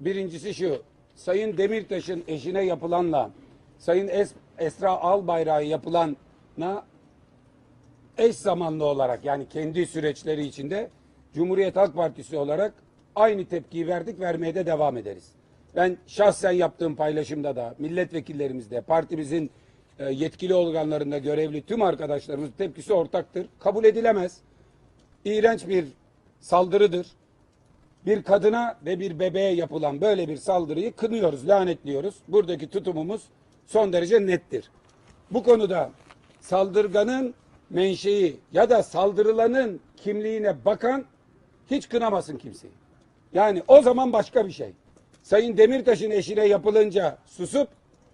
Birincisi şu. Sayın Demirtaş'ın eşine yapılanla Sayın es Esra Albayrak'a yapılana eş zamanlı olarak yani kendi süreçleri içinde Cumhuriyet Halk Partisi olarak aynı tepkiyi verdik, vermeye de devam ederiz. Ben şahsen yaptığım paylaşımda da milletvekillerimizde, partimizin e, yetkili organlarında görevli tüm arkadaşlarımız tepkisi ortaktır. Kabul edilemez. İğrenç bir saldırıdır. Bir kadına ve bir bebeğe yapılan böyle bir saldırıyı kınıyoruz, lanetliyoruz. Buradaki tutumumuz son derece nettir. Bu konuda saldırganın menşei ya da saldırılanın kimliğine bakan hiç kınamasın kimseyi. Yani o zaman başka bir şey. Sayın Demirtaş'ın eşine yapılınca susup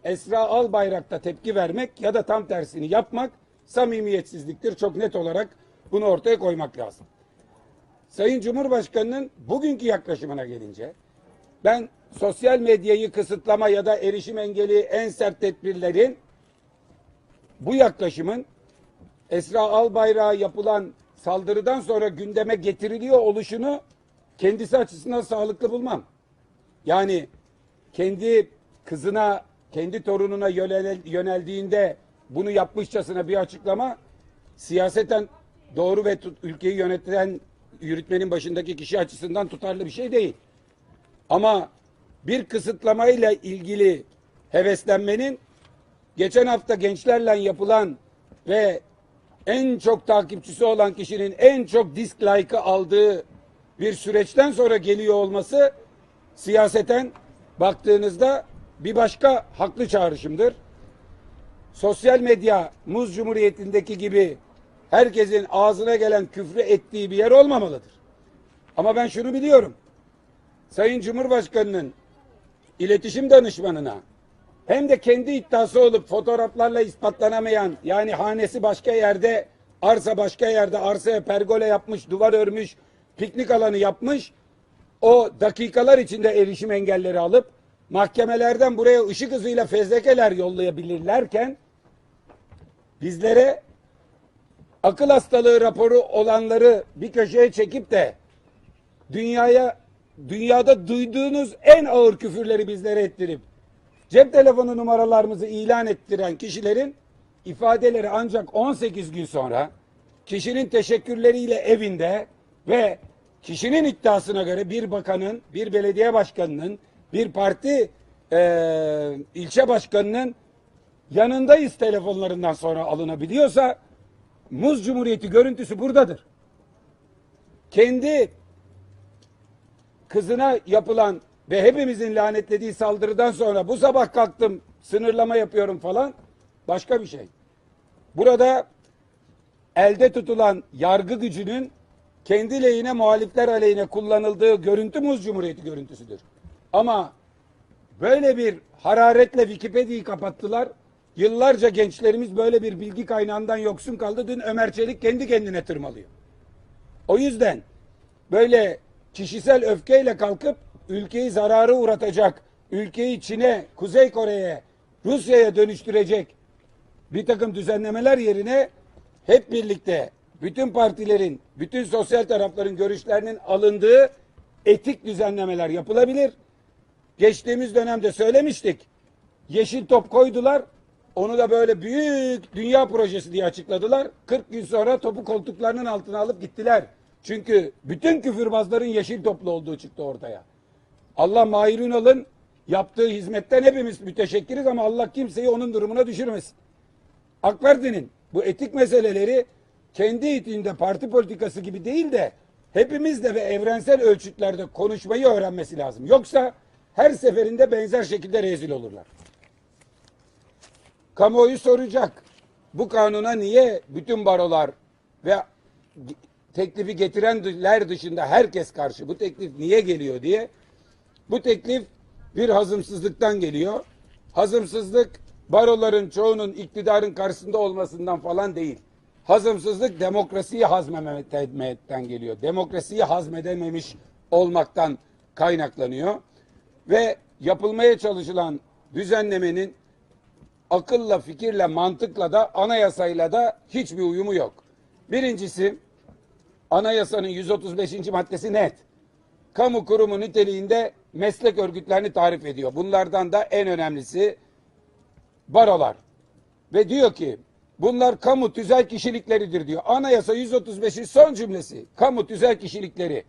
Esra Albayrak'ta tepki vermek ya da tam tersini yapmak samimiyetsizliktir. Çok net olarak bunu ortaya koymak lazım. Sayın Cumhurbaşkanı'nın bugünkü yaklaşımına gelince ben sosyal medyayı kısıtlama ya da erişim engeli en sert tedbirlerin bu yaklaşımın Esra Albayrak'a yapılan saldırıdan sonra gündeme getiriliyor oluşunu kendisi açısından sağlıklı bulmam. Yani kendi kızına, kendi torununa yönel- yöneldiğinde bunu yapmışçasına bir açıklama siyaseten doğru ve ülkeyi yöneten yürütmenin başındaki kişi açısından tutarlı bir şey değil. Ama bir kısıtlamayla ilgili heveslenmenin geçen hafta gençlerle yapılan ve en çok takipçisi olan kişinin en çok dislike'ı aldığı bir süreçten sonra geliyor olması siyaseten baktığınızda bir başka haklı çağrışımdır. Sosyal medya Muz Cumhuriyeti'ndeki gibi herkesin ağzına gelen küfrü ettiği bir yer olmamalıdır. Ama ben şunu biliyorum. Sayın Cumhurbaşkanı'nın iletişim danışmanına hem de kendi iddiası olup fotoğraflarla ispatlanamayan yani hanesi başka yerde arsa başka yerde arsaya pergole yapmış duvar örmüş piknik alanı yapmış o dakikalar içinde erişim engelleri alıp mahkemelerden buraya ışık hızıyla fezlekeler yollayabilirlerken bizlere akıl hastalığı raporu olanları bir köşeye çekip de dünyaya dünyada duyduğunuz en ağır küfürleri bizlere ettirip cep telefonu numaralarımızı ilan ettiren kişilerin ifadeleri ancak 18 gün sonra kişinin teşekkürleriyle evinde ve kişinin iddiasına göre bir bakanın, bir belediye başkanının, bir parti eee, ilçe başkanının yanındayız telefonlarından sonra alınabiliyorsa Muz Cumhuriyeti görüntüsü buradadır. Kendi kızına yapılan ve hepimizin lanetlediği saldırıdan sonra bu sabah kalktım sınırlama yapıyorum falan başka bir şey. Burada elde tutulan yargı gücünün kendi lehine muhalifler aleyhine kullanıldığı görüntü Muz Cumhuriyeti görüntüsüdür. Ama böyle bir hararetle Wikipedia'yı kapattılar. Yıllarca gençlerimiz böyle bir bilgi kaynağından yoksun kaldı. Dün Ömer Çelik kendi kendine tırmalıyor. O yüzden böyle kişisel öfkeyle kalkıp ülkeyi zarara uğratacak, ülkeyi Çin'e, Kuzey Kore'ye, Rusya'ya dönüştürecek bir takım düzenlemeler yerine hep birlikte bütün partilerin, bütün sosyal tarafların görüşlerinin alındığı etik düzenlemeler yapılabilir. Geçtiğimiz dönemde söylemiştik. Yeşil top koydular. Onu da böyle büyük dünya projesi diye açıkladılar. 40 gün sonra topu koltuklarının altına alıp gittiler. Çünkü bütün küfürbazların yeşil toplu olduğu çıktı ortaya. Allah Mahir Ünal'ın yaptığı hizmetten hepimiz müteşekkiriz ama Allah kimseyi onun durumuna düşürmesin. AK Parti'nin bu etik meseleleri kendi içinde parti politikası gibi değil de hepimiz de ve evrensel ölçütlerde konuşmayı öğrenmesi lazım. Yoksa her seferinde benzer şekilde rezil olurlar. Kamuoyu soracak. Bu kanuna niye bütün barolar ve teklifi getirenler dışında herkes karşı bu teklif niye geliyor diye. Bu teklif bir hazımsızlıktan geliyor. Hazımsızlık baroların çoğunun iktidarın karşısında olmasından falan değil. Hazımsızlık demokrasiyi hazmemekten geliyor. Demokrasiyi hazmedememiş olmaktan kaynaklanıyor. Ve yapılmaya çalışılan düzenlemenin akılla, fikirle, mantıkla da anayasayla da hiçbir uyumu yok. Birincisi anayasanın 135. maddesi net. Kamu kurumu niteliğinde meslek örgütlerini tarif ediyor. Bunlardan da en önemlisi barolar. Ve diyor ki bunlar kamu tüzel kişilikleridir diyor. Anayasa 135'in son cümlesi. Kamu tüzel kişilikleri.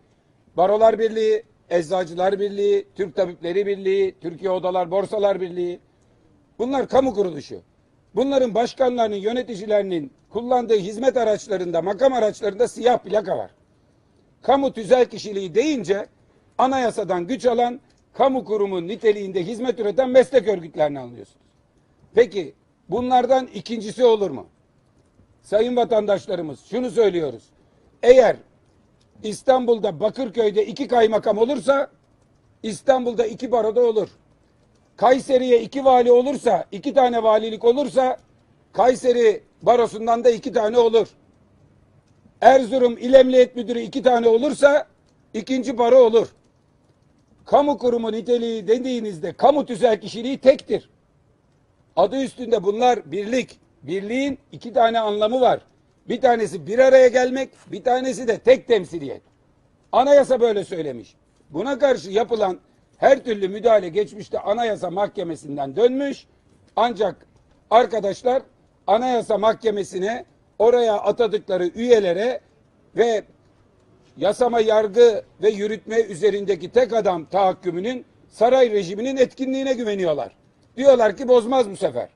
Barolar Birliği, Eczacılar Birliği, Türk Tabipleri Birliği, Türkiye Odalar Borsalar Birliği. Bunlar kamu kuruluşu. Bunların başkanlarının, yöneticilerinin kullandığı hizmet araçlarında, makam araçlarında siyah plaka var. Kamu tüzel kişiliği deyince anayasadan güç alan kamu kurumu niteliğinde hizmet üreten meslek örgütlerini anlıyorsunuz. Peki bunlardan ikincisi olur mu? Sayın vatandaşlarımız şunu söylüyoruz. Eğer İstanbul'da Bakırköy'de iki kaymakam olursa İstanbul'da iki baroda olur. Kayseri'ye iki vali olursa, iki tane valilik olursa Kayseri barosundan da iki tane olur. Erzurum İl Emniyet Müdürü iki tane olursa ikinci baro olur. Kamu kurumu niteliği dediğinizde kamu tüzel kişiliği tektir. Adı üstünde bunlar birlik. Birliğin iki tane anlamı var. Bir tanesi bir araya gelmek, bir tanesi de tek temsiliyet. Anayasa böyle söylemiş. Buna karşı yapılan her türlü müdahale geçmişte Anayasa Mahkemesi'nden dönmüş. Ancak arkadaşlar Anayasa Mahkemesi'ne oraya atadıkları üyelere ve yasama, yargı ve yürütme üzerindeki tek adam tahakkümünün saray rejiminin etkinliğine güveniyorlar. Diyorlar ki bozmaz bu sefer.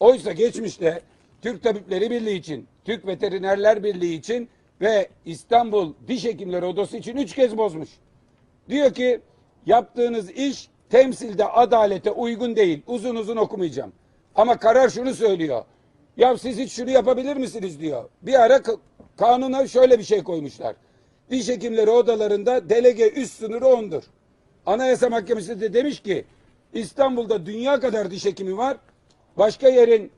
Oysa geçmişte Türk Tabipleri Birliği için, Türk Veterinerler Birliği için ve İstanbul Diş Hekimleri Odası için üç kez bozmuş. Diyor ki yaptığınız iş temsilde adalete uygun değil. Uzun uzun okumayacağım. Ama karar şunu söylüyor. Ya siz hiç şunu yapabilir misiniz diyor. Bir ara kanuna şöyle bir şey koymuşlar. Diş hekimleri odalarında delege üst sınırı 10'dur. Anayasa Mahkemesi de demiş ki İstanbul'da dünya kadar diş hekimi var. Başka yerin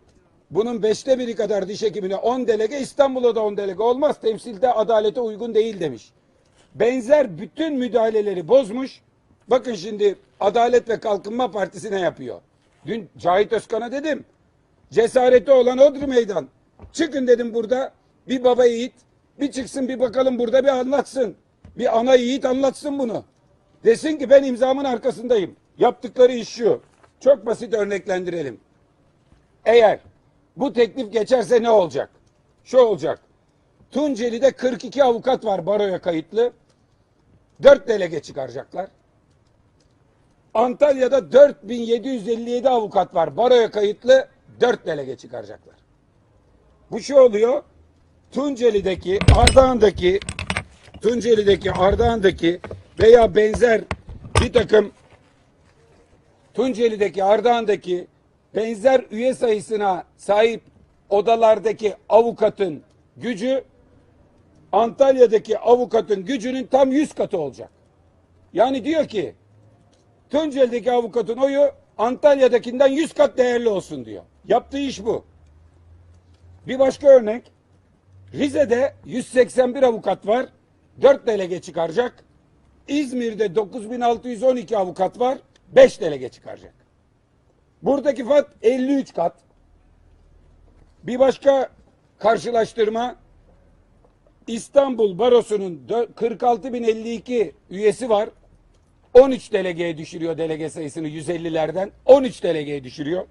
bunun beşte biri kadar diş hekimine 10 delege İstanbul'da da 10 delege olmaz. Temsilde adalete uygun değil demiş. Benzer bütün müdahaleleri bozmuş. Bakın şimdi Adalet ve Kalkınma Partisi ne yapıyor? Dün Cahit Özkan'a dedim. Cesareti olan odur meydan. Çıkın dedim burada. Bir baba yiğit bir çıksın bir bakalım burada bir anlatsın. Bir ana yiğit anlatsın bunu. Desin ki ben imzamın arkasındayım. Yaptıkları iş şu. Çok basit örneklendirelim. Eğer bu teklif geçerse ne olacak? Şu olacak. Tunceli'de 42 avukat var baroya kayıtlı. 4 delege çıkaracaklar. Antalya'da 4757 avukat var baroya kayıtlı. 4 delege çıkaracaklar. Bu şu oluyor. Tunceli'deki, Ardahan'daki, Tunceli'deki, Ardahan'daki veya benzer bir takım Tunceli'deki, Ardahan'daki benzer üye sayısına sahip odalardaki avukatın gücü Antalya'daki avukatın gücünün tam 100 katı olacak. Yani diyor ki Tunceli'deki avukatın oyu Antalya'dakinden 100 kat değerli olsun diyor. Yaptığı iş bu. Bir başka örnek. Rize'de 181 avukat var. 4 delege çıkaracak. İzmir'de 9612 avukat var. 5 delege çıkaracak. Buradaki fark 53 kat. Bir başka karşılaştırma İstanbul Barosu'nun dö- 46.052 üyesi var. 13 delegeye düşürüyor delege sayısını 150'lerden. 13 delegeye düşürüyor.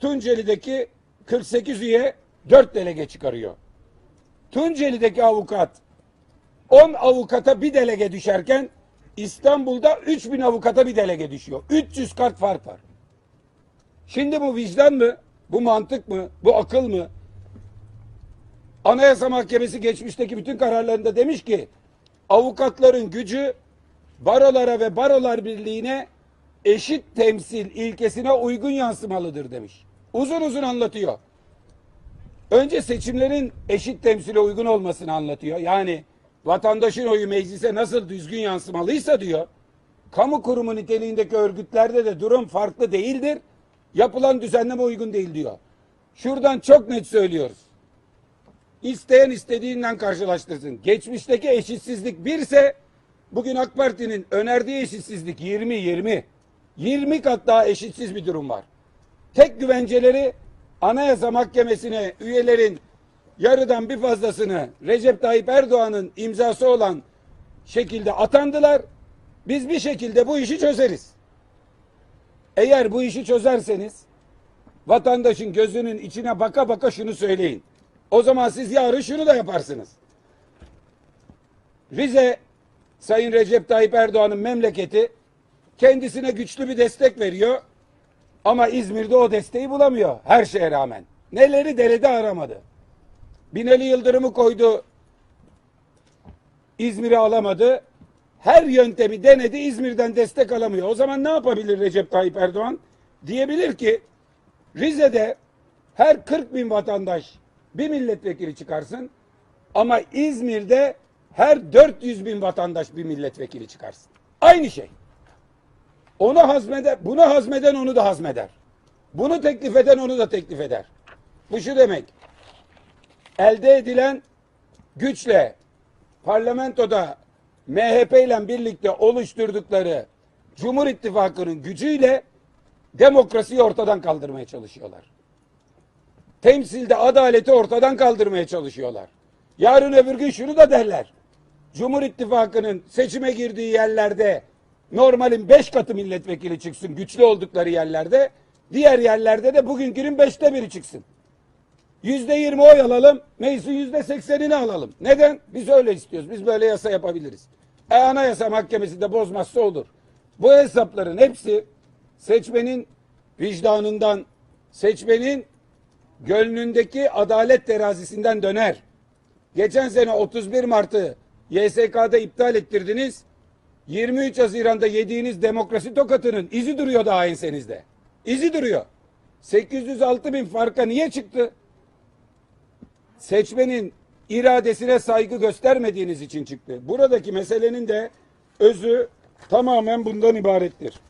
Tunceli'deki 48 üye 4 delege çıkarıyor. Tunceli'deki avukat 10 avukata bir delege düşerken İstanbul'da 3000 avukata bir delege düşüyor. 300 kart fark var. Şimdi bu vicdan mı? Bu mantık mı? Bu akıl mı? Anayasa Mahkemesi geçmişteki bütün kararlarında demiş ki avukatların gücü barolara ve barolar birliğine eşit temsil ilkesine uygun yansımalıdır demiş. Uzun uzun anlatıyor. Önce seçimlerin eşit temsile uygun olmasını anlatıyor. Yani vatandaşın oyu meclise nasıl düzgün yansımalıysa diyor. Kamu kurumu niteliğindeki örgütlerde de durum farklı değildir. Yapılan düzenleme uygun değil diyor. Şuradan çok net söylüyoruz. İsteyen istediğinden karşılaştırsın. Geçmişteki eşitsizlik birse bugün AK Parti'nin önerdiği eşitsizlik 20 20. 20 kat daha eşitsiz bir durum var. Tek güvenceleri Anayasa Mahkemesi'ne üyelerin yarıdan bir fazlasını Recep Tayyip Erdoğan'ın imzası olan şekilde atandılar. Biz bir şekilde bu işi çözeriz. Eğer bu işi çözerseniz vatandaşın gözünün içine baka baka şunu söyleyin. O zaman siz yarın şunu da yaparsınız. Rize Sayın Recep Tayyip Erdoğan'ın memleketi kendisine güçlü bir destek veriyor. Ama İzmir'de o desteği bulamıyor her şeye rağmen. Neleri derede aramadı. Binali Yıldırım'ı koydu. İzmir'i alamadı. Her yöntemi denedi İzmir'den destek alamıyor. O zaman ne yapabilir Recep Tayyip Erdoğan? Diyebilir ki Rize'de her 40 bin vatandaş bir milletvekili çıkarsın ama İzmir'de her 400 bin vatandaş bir milletvekili çıkarsın. Aynı şey. Onu hazmeder, bunu hazmeden onu da hazmeder. Bunu teklif eden onu da teklif eder. Bu şu demek. Elde edilen güçle parlamentoda MHP ile birlikte oluşturdukları Cumhur İttifakı'nın gücüyle demokrasiyi ortadan kaldırmaya çalışıyorlar. Temsilde adaleti ortadan kaldırmaya çalışıyorlar. Yarın öbür gün şunu da derler. Cumhur İttifakı'nın seçime girdiği yerlerde normalin beş katı milletvekili çıksın güçlü oldukları yerlerde. Diğer yerlerde de bugünkünün beşte biri çıksın. Yüzde yirmi oy alalım, meclisin yüzde seksenini alalım. Neden? Biz öyle istiyoruz. Biz böyle yasa yapabiliriz. E anayasa mahkemesi de bozmazsa olur. Bu hesapların hepsi seçmenin vicdanından, seçmenin gönlündeki adalet terazisinden döner. Geçen sene 31 Mart'ı YSK'da iptal ettirdiniz. 23 Haziran'da yediğiniz demokrasi tokatının izi duruyor daha ensenizde. İzi duruyor. 806 bin farka niye çıktı? Seçmenin iradesine saygı göstermediğiniz için çıktı. Buradaki meselenin de özü tamamen bundan ibarettir.